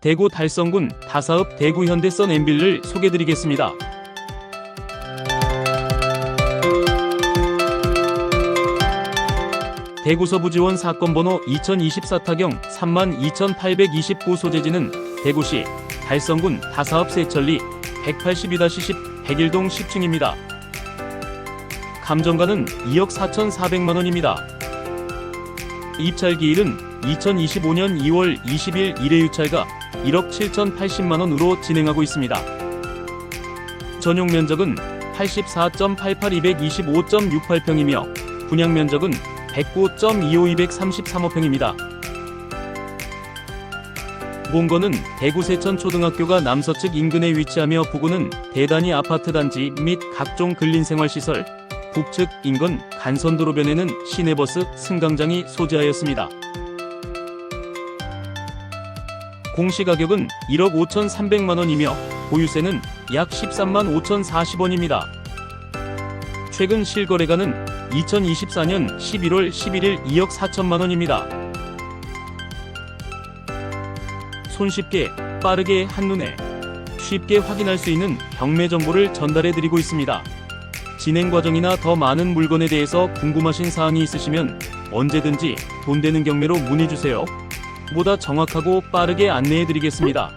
대구 달성군 다사읍 대구 현대선 엠빌를 소개드리겠습니다. 대구 서부지원 사건 번호 2024 타경 32,829 소재지는 대구시 달성군 다사읍 세천리 182-10 백일동 10층입니다. 감정가는 2억 4,400만 원입니다. 입찰 기일은 2025년 2월 20일 1회 유찰가 1억 7,080만 원으로 진행하고 있습니다. 전용 면적은 84.88225.68평이며 분양 면적은 109.25233호평입니다. 본거는 대구 세천초등학교가 남서측 인근에 위치하며 부근은 대단위 아파트 단지 및 각종 근린생활시설, 북측 인근 간선도로변에는 시내버스 승강장이 소재하였습니다. 공시가격은 1억 5,300만 원이며 보유세는 약 13만 5,040원입니다. 최근 실거래가는 2024년 11월 11일 2억 4천만 원입니다. 손쉽게 빠르게 한눈에 쉽게 확인할 수 있는 경매 정보를 전달해 드리고 있습니다. 진행 과정이나 더 많은 물건에 대해서 궁금하신 사항이 있으시면 언제든지 돈 되는 경매로 문의 주세요. 보다 정확하고 빠르게 안내해 드리겠습니다.